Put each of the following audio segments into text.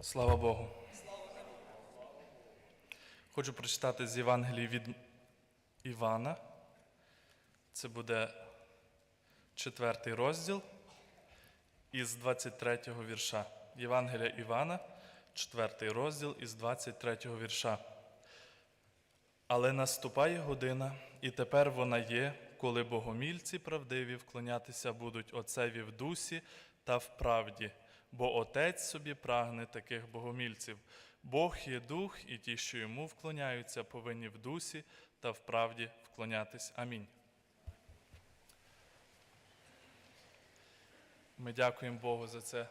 Слава Богу. Хочу прочитати з Євангелії від Івана. Це буде четвертий розділ із 23-го вірша. Євангелія Івана, четвертий розділ із 23-го вірша. Але наступає година, і тепер вона є, коли богомільці правдиві вклонятися будуть Отцеві в дусі та в правді, бо Отець собі прагне таких богомільців. Бог є дух, і ті, що йому вклоняються, повинні в дусі та в правді вклонятись. Амінь. Ми дякуємо Богу за це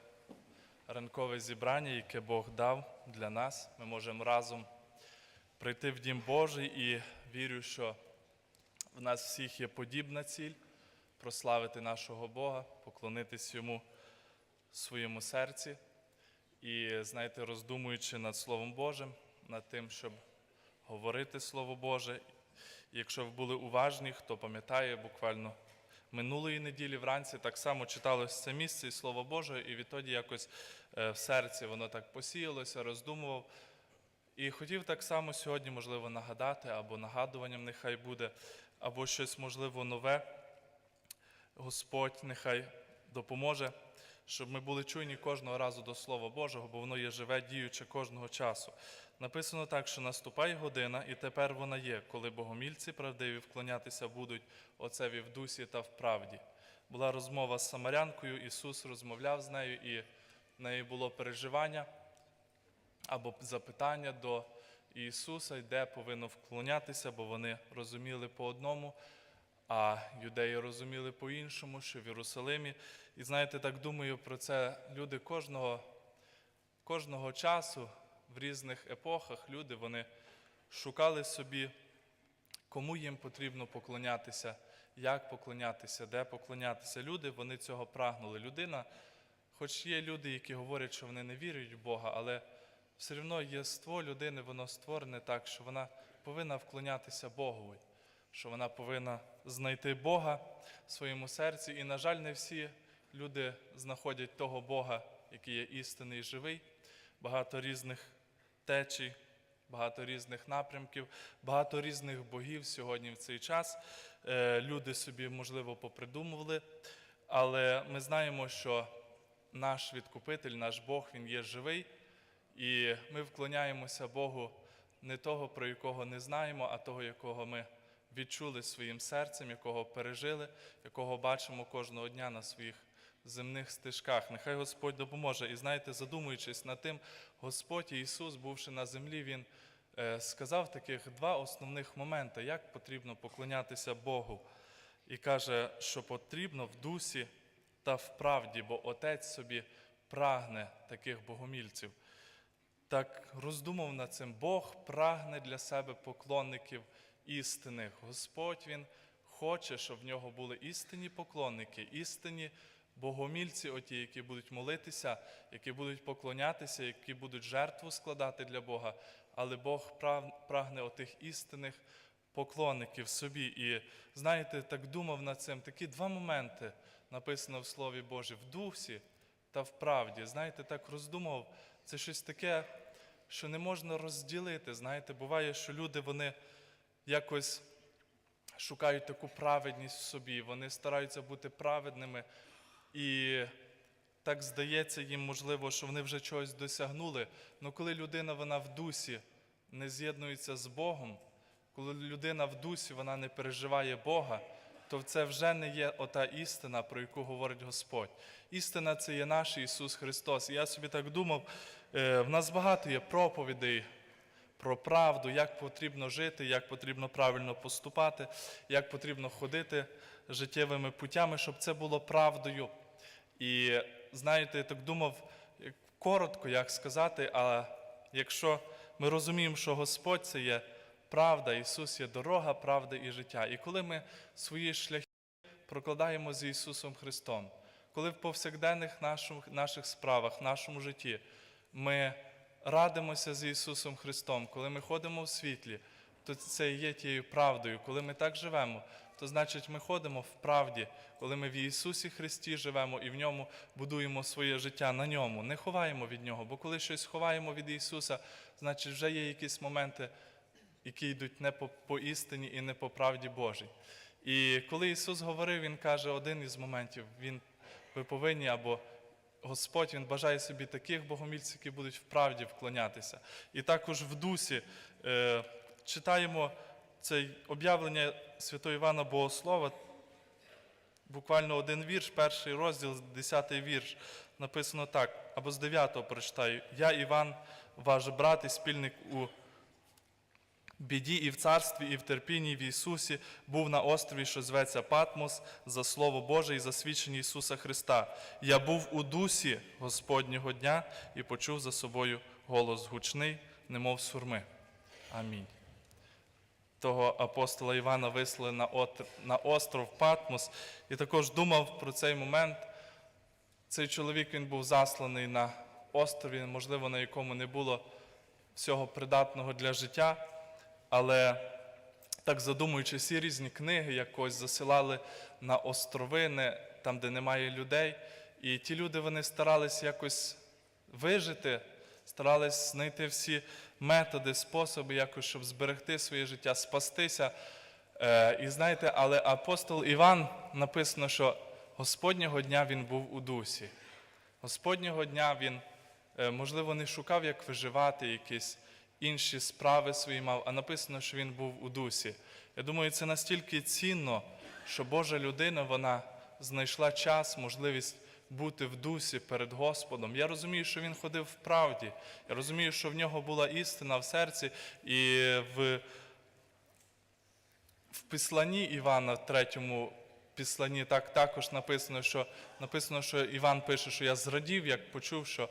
ранкове зібрання, яке Бог дав для нас. Ми можемо разом прийти в Дім Божий і вірю, що в нас всіх є подібна ціль прославити нашого Бога, поклонитись Йому своєму серці. І, знаєте, роздумуючи над Словом Божим, над тим, щоб говорити Слово Боже. Якщо ви були уважні, хто пам'ятає, буквально минулої неділі вранці так само читалось це місце і Слово Боже, і відтоді якось е, в серці воно так посіялося, роздумував. І хотів так само сьогодні, можливо, нагадати, або нагадуванням нехай буде, або щось, можливо, нове. Господь нехай допоможе, щоб ми були чуйні кожного разу до Слова Божого, бо воно є живе, діюче кожного часу. Написано так, що наступає година, і тепер вона є, коли богомільці правдиві вклонятися будуть Отцеві в дусі та в правді. Була розмова з Самарянкою, Ісус розмовляв з нею, і в неї було переживання або запитання до Ісуса, де повинно вклонятися, бо вони розуміли по одному, а юдеї розуміли по-іншому, що в Єрусалимі. І знаєте, так думаю про це люди кожного, кожного часу в різних епохах люди вони шукали собі, кому їм потрібно поклонятися, як поклонятися, де поклонятися. Люди вони цього прагнули. Людина, хоч є люди, які говорять, що вони не вірять в Бога, але все одно єство людини, воно створене так, що вона повинна вклонятися Богові, що вона повинна знайти Бога в своєму серці. І, на жаль, не всі люди знаходять того Бога, який є істинний і живий. Багато різних течій, багато різних напрямків, багато різних богів сьогодні в цей час. Е, Люди собі, можливо, попридумували, але ми знаємо, що наш відкупитель, наш Бог, Він є живий. І ми вклоняємося Богу не того, про якого не знаємо, а того, якого ми відчули своїм серцем, якого пережили, якого бачимо кожного дня на своїх земних стежках. Нехай Господь допоможе. І знаєте, задумуючись над тим, Господь Ісус, бувши на землі, Він е, сказав таких два основних моменти, як потрібно поклонятися Богу. І каже, що потрібно в дусі та в правді, бо Отець собі прагне таких богомільців. Так роздумав над цим. Бог прагне для себе поклонників істинних. Господь Він хоче, щоб в нього були істинні поклонники, істинні богомільці, оті, які будуть молитися, які будуть поклонятися, які будуть жертву складати для Бога. Але Бог прагне отих істинних поклонників собі. І знаєте, так думав над цим. Такі два моменти написано в Слові Божі в дусі та в правді. Знаєте, так роздумав. Це щось таке, що не можна розділити. Знаєте, буває, що люди вони якось шукають таку праведність в собі, вони стараються бути праведними. І так здається їм, можливо, що вони вже чогось досягнули. Але коли людина вона в дусі не з'єднується з Богом, коли людина в дусі вона не переживає Бога, то це вже не є ота істина, про яку говорить Господь. Істина це є наш Ісус Христос. І я собі так думав, е, в нас багато є проповідей про правду, як потрібно жити, як потрібно правильно поступати, як потрібно ходити життєвими путями, щоб це було правдою. І знаєте, я так думав, коротко як сказати, а якщо ми розуміємо, що Господь це є правда, Ісус є дорога, правда і життя. І коли ми свої шляхи прокладаємо з Ісусом Христом, коли в повсякденних наших, наших справах, нашому житті ми радимося з Ісусом Христом, коли ми ходимо в світлі, то це є тією правдою. Коли ми так живемо, то значить ми ходимо в правді, коли ми в Ісусі Христі живемо і в ньому будуємо своє життя на ньому, не ховаємо від Нього. Бо коли щось ховаємо від Ісуса, значить вже є якісь моменти, які йдуть не по, по істині і не по правді Божій. І коли Ісус говорив, Він каже один із моментів, Він ви повинні або Господь Він бажає собі таких богомільців, які будуть в правді вклонятися. І також в дусі е, читаємо це об'явлення святого Івана Богослова, буквально один вірш, перший розділ, десятий вірш. Написано так, або з дев'ятого прочитаю. Я, Іван, ваш брат і спільник у біді і в царстві, і в терпінні в Ісусі був на острові, що зветься Патмос, за Слово Боже і за свідчення Ісуса Христа. Я був у дусі Господнього дня і почув за собою голос гучний, немов сурми. Амінь. Того апостола Івана вислали на, остров Патмос і також думав про цей момент. Цей чоловік він був засланий на острові, можливо, на якому не було всього придатного для життя. Але так задумуючи всі різні книги, якось засилали на островини, там, де немає людей. І ті люди вони старались якось вижити, старались знайти всі методи, способи, якось, щоб зберегти своє життя, спастися. Е, і знаєте, але апостол Іван написано, що Господнього дня він був у дусі. Господнього дня він, е, можливо, не шукав, як виживати, якісь інші справи свої мав, а написано, що він був у дусі. Я думаю, це настільки цінно, що Божа людина вона знайшла час, можливість бути в дусі перед Господом. Я розумію, що він ходив в правді. Я розумію, що в нього була істина в серці і в, в післанні Івана, в третьому післанні, так також написано, що написано, що Іван пише, що я зрадів, як почув, що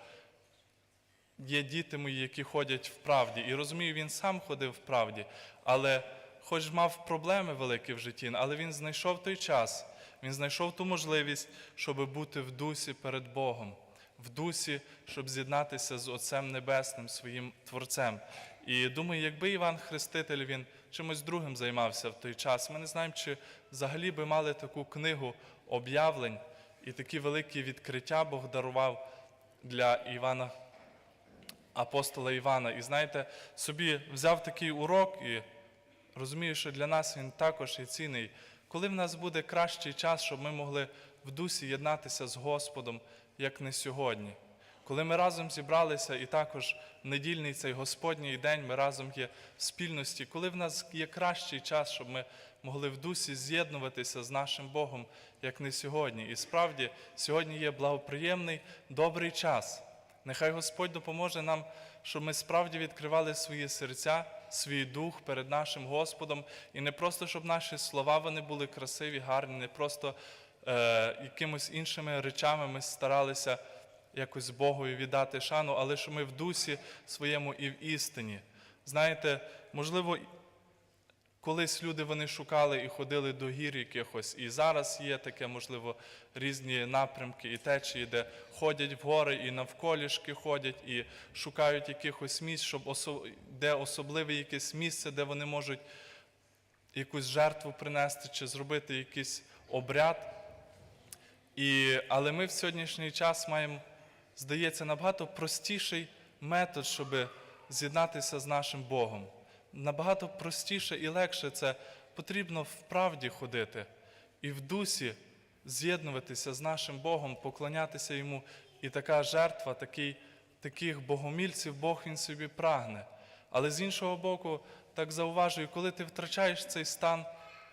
є діти мої, які ходять в правді. І розумію, він сам ходив в правді, але хоч мав проблеми великі в житті, але він знайшов той час, він знайшов ту можливість, щоб бути в дусі перед Богом, в дусі, щоб з'єднатися з Отцем Небесним, своїм Творцем. І думаю, якби Іван Хреститель він чимось другим займався в той час, ми не знаємо, чи взагалі би мали таку книгу об'явлень і такі великі відкриття Бог дарував для Івана апостола Івана. І знаєте, собі взяв такий урок і розумію, що для нас він також є цінний. Коли в нас буде кращий час, щоб ми могли в дусі єднатися з Господом, як не сьогодні. Коли ми разом зібралися, і також недільний цей Господній день, ми разом є в спільності, коли в нас є кращий час, щоб ми могли в дусі з'єднуватися з нашим Богом, як не сьогодні. І справді сьогодні є благоприємний, добрий час. Нехай Господь допоможе нам, щоб ми справді відкривали свої серця, свій дух перед нашим Господом, і не просто, щоб наші слова вони були красиві, гарні, не просто е, якимось іншими речами ми старалися якось Богові віддати шану, але щоб ми в дусі своєму і в істині. Знаєте, можливо, Колись люди вони шукали і ходили до гір якихось, і зараз є таке, можливо, різні напрямки і течії, де ходять в гори і навколішки ходять, і шукають якихось місць, щоб осо... де особливе якесь місце, де вони можуть якусь жертву принести чи зробити якийсь обряд. І... Але ми в сьогоднішній час маємо, здається, набагато простіший метод, щоб з'єднатися з нашим Богом набагато простіше і легше це потрібно в правді ходити і в дусі з'єднуватися з нашим Богом, поклонятися Йому. І така жертва, такий, таких богомільців Бог Він собі прагне. Але з іншого боку, так зауважую, коли ти втрачаєш цей стан,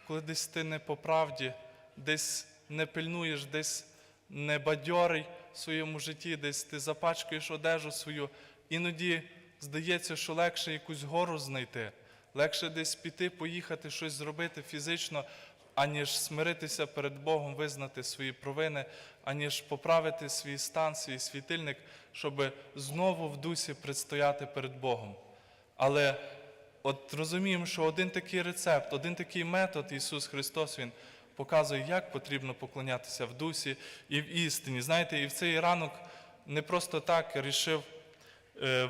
коли десь ти не по правді, десь не пильнуєш, десь не бадьорий в своєму житті, десь ти запачкаєш одежу свою, іноді здається, що легше якусь гору знайти, легше десь піти, поїхати, щось зробити фізично, аніж смиритися перед Богом, визнати свої провини, аніж поправити свій стан, свій світильник, щоб знову в дусі предстояти перед Богом. Але от розуміємо, що один такий рецепт, один такий метод Ісус Христос Він показує, як потрібно поклонятися в дусі і в істині. Знаєте, і в цей ранок не просто так рішив е,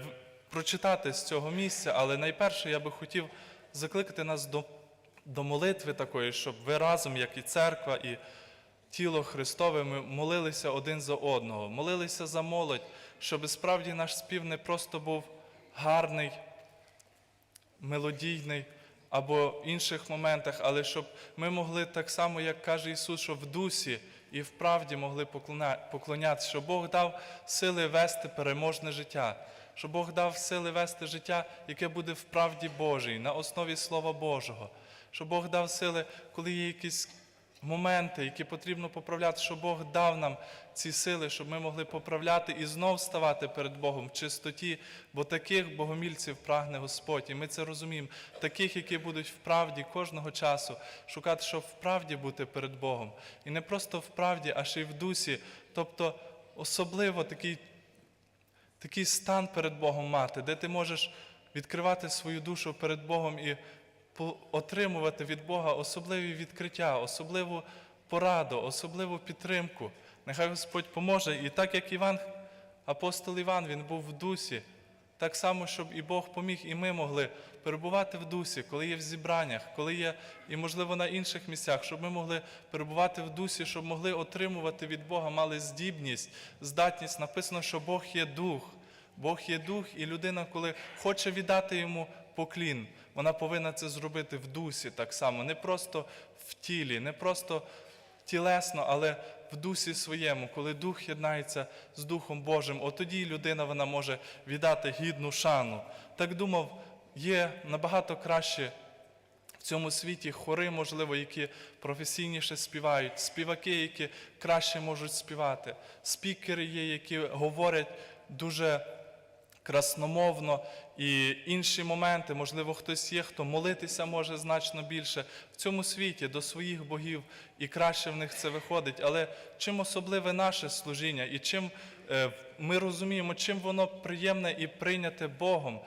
прочитати з цього місця, але найперше я би хотів закликати нас до до молитви такої, щоб ви разом, як і церква, і тіло Христове, ми молилися один за одного, молилися за молодь, щоб справді наш спів не просто був гарний, мелодійний або в інших моментах, але щоб ми могли так само, як каже Ісус, що в дусі і в правді могли поклоня- поклонятися, що Бог дав сили вести переможне життя, що Бог дав сили вести життя, яке буде в правді Божій, на основі Слова Божого, що Бог дав сили, коли є якісь моменти, які потрібно поправляти, що Бог дав нам ці сили, щоб ми могли поправляти і знов ставати перед Богом в чистоті, бо таких богомільців прагне Господь. І ми це розуміємо, таких, які будуть в правді кожного часу, шукати, щоб в правді бути перед Богом. І не просто в правді, а ще й в дусі. Тобто особливо такий такий стан перед Богом мати, де ти можеш відкривати свою душу перед Богом і отримувати від Бога особливі відкриття, особливу пораду, особливу підтримку. Нехай Господь поможе. І так як Іван, апостол Іван, він був в дусі, так само, щоб і Бог поміг, і ми могли перебувати в дусі, коли є в зібраннях, коли є, і, можливо, на інших місцях, щоб ми могли перебувати в дусі, щоб могли отримувати від Бога, мали здібність, здатність. Написано, що Бог є дух. Бог є дух, і людина, коли хоче віддати йому поклін, вона повинна це зробити в дусі так само, не просто в тілі, не просто тілесно, але в дусі своєму, коли дух єднається з Духом Божим, от тоді людина вона може віддати гідну шану. Так думав, є набагато краще в цьому світі хори, можливо, які професійніше співають, співаки, які краще можуть співати, спікери є, які говорять дуже красномовно і інші моменти, можливо, хтось є, хто молитися може значно більше в цьому світі до своїх богів, і краще в них це виходить. Але чим особливе наше служіння, і чим е, ми розуміємо, чим воно приємне і прийняте Богом.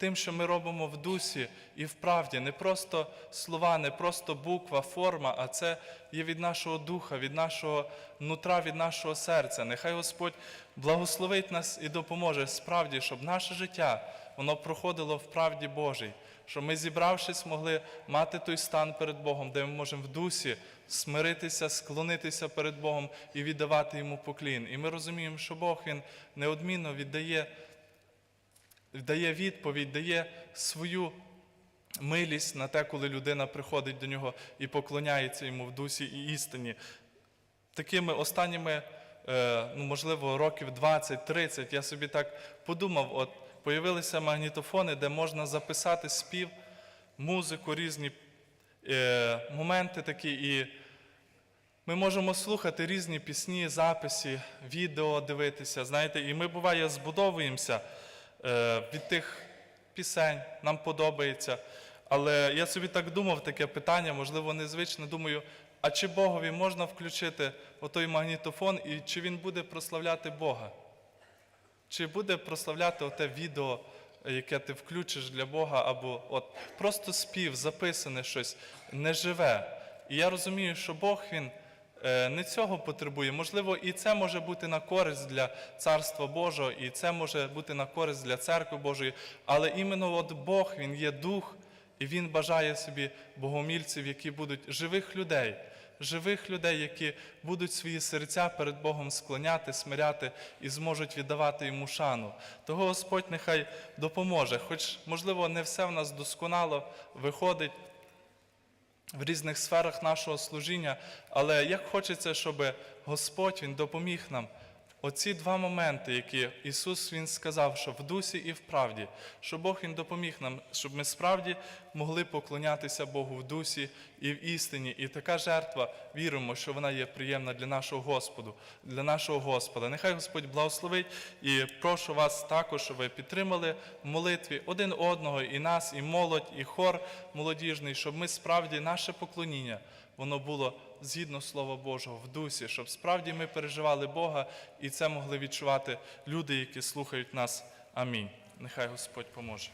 Тим, що ми робимо в дусі і в правді, не просто слова, не просто буква, форма, а це є від нашого духа, від нашого нутра, від нашого серця. Нехай Господь благословить нас і допоможе справді, щоб наше життя воно проходило в правді Божій, щоб ми, зібравшись, могли мати той стан перед Богом, де ми можемо в дусі смиритися, склонитися перед Богом і віддавати йому поклін. І ми розуміємо, що Бог він неодмінно віддає дає відповідь, дає свою милість на те, коли людина приходить до нього і поклоняється йому в дусі і істині. Такими останніми, е, ну, можливо, років 20-30 я собі так подумав: от появилися магнітофони, де можна записати спів, музику, різні е, моменти такі. І ми можемо слухати різні пісні, записи, відео дивитися. Знаєте, і ми буває збудовуємося від тих пісень, нам подобається. Але я собі так думав, таке питання, можливо, незвичне. Думаю, а чи Богові можна включити отой магнітофон і чи він буде прославляти Бога? Чи буде прославляти оте відео, яке ти включиш для Бога, або от просто спів, записане щось неживе. І я розумію, що Бог він е, не цього потребує. Можливо, і це може бути на користь для Царства Божого, і це може бути на користь для церкви Божої. Але іменно от Бог він є дух, і він бажає собі богомільців, які будуть живих людей. Живих людей, які будуть свої серця перед Богом склоняти, смиряти і зможуть віддавати йому шану. Того Господь нехай допоможе. Хоч, можливо, не все в нас досконало виходить в різних сферах нашого служіння, але як хочеться, щоб Господь Він допоміг нам. Оці два моменти, які Ісус Він сказав, що в дусі і в правді, що Бог Він допоміг нам, щоб ми справді могли поклонятися Богу в дусі і в істині. І така жертва, віримо, що вона є приємна для нашого Господу, для нашого Господа. Нехай Господь благословить і прошу вас також, щоб ви підтримали в молитві один одного, і нас, і молодь, і хор молодіжний, щоб ми справді наше поклоніння воно було згідно Слова Божого в дусі, щоб справді ми переживали Бога і це могли відчувати люди, які слухають нас. Амінь. Нехай Господь поможе.